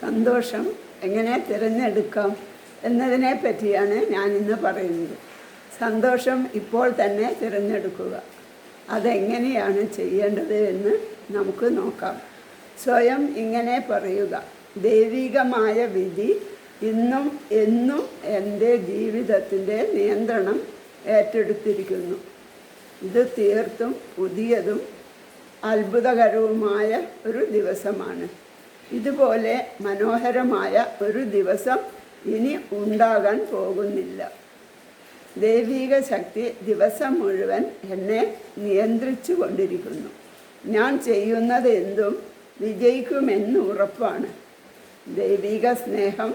സന്തോഷം എങ്ങനെ തിരഞ്ഞെടുക്കാം എന്നതിനെ പറ്റിയാണ് ഞാൻ ഇന്ന് പറയുന്നത്. സന്തോഷം ഇപ്പോൾ തന്നെ തിരഞ്ഞെടുക്കുക. അതെങ്ങനെയാണ് ചെയ്യേണ്ടത് എന്ന് നമുക്ക് നോക്കാം. സ്വയം ഇങ്ങനെ പറയുക. ദൈവികമായ വിധി ഇന്നും എന്നും എന്റെ ജീവിതത്തിന്റെ നിയന്ത്രണം ഏറ്റെടുത്തിരിക്കുന്നു. ഇത് തീർത്തും പുതിയതും അത്ഭുതകരവുമായ ഒരു ദിവസമാണ്. ഇതുപോലെ മനോഹരമായ ഒരു ദിവസം ഇനി ഉണ്ടാകാൻ പോകുന്നില്ല. ദൈവിക ശക്തി ദിവസം മുഴുവൻ എന്നെ നിയന്ത്രിച്ചു കൊണ്ടിരിക്കുന്നു ഞാൻ ചെയ്യുന്നത് എന്തും വിജയിക്കുമെന്ന് ഉറപ്പാണ്. ദൈവിക സ്നേഹം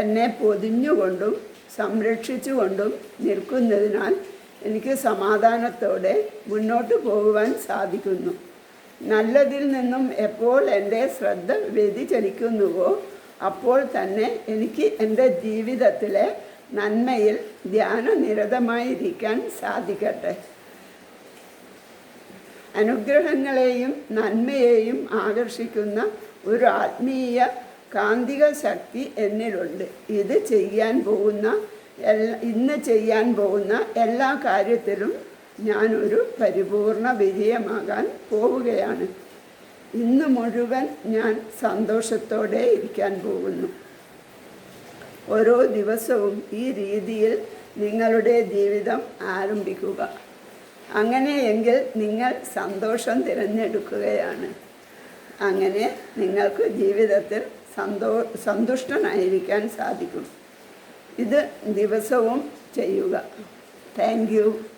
എന്നെ പൊതിഞ്ഞുകൊണ്ടും സംരക്ഷിച്ചുകൊണ്ടും നിൽക്കുന്നതിനാൽ എനിക്ക് സമാധാനത്തോടെ മുന്നോട്ട് പോകുവാൻ സാധിക്കുന്നു. നല്ലതിൽ നിന്നും എപ്പോൾ എന്റെ ശ്രദ്ധ വ്യതിചലിക്കുന്നുവോ അപ്പോൾ തന്നെ എനിക്ക് എന്റെ ജീവിതത്തിലെ നന്മയിൽ ധ്യാനനിരതമായിരിക്കാൻ സാധിക്കട്ടെ. അനുഗ്രഹങ്ങളെയും നന്മയെയും ആകർഷിക്കുന്ന ഒരു ആത്മീയ കാന്തിക ശക്തി എന്നിലുണ്ട്. ഇത് ചെയ്യാൻ പോകുന്ന എല്ലാ ഇന്ന് ചെയ്യാൻ പോകുന്ന എല്ലാ കാര്യത്തിലും ഞാനൊരു പരിപൂർണ വിജയമാകാൻ പോവുകയാണ്. ഇന്ന് മുഴുവൻ ഞാൻ സന്തോഷത്തോടെ ഇരിക്കാൻ പോകുന്നു. ഓരോ ദിവസവും ഈ രീതിയിൽ നിങ്ങളുടെ ജീവിതം ആരംഭിക്കുക. അങ്ങനെയെങ്കിൽ നിങ്ങൾ സന്തോഷം തിരഞ്ഞെടുക്കുകയാണ്. അങ്ങനെ നിങ്ങൾക്ക് ജീവിതത്തിൽ സന്തോ സന്തുഷ്ടനായിരിക്കാൻ സാധിക്കും. ഇത് ദിവസവും ചെയ്യുക. താങ്ക്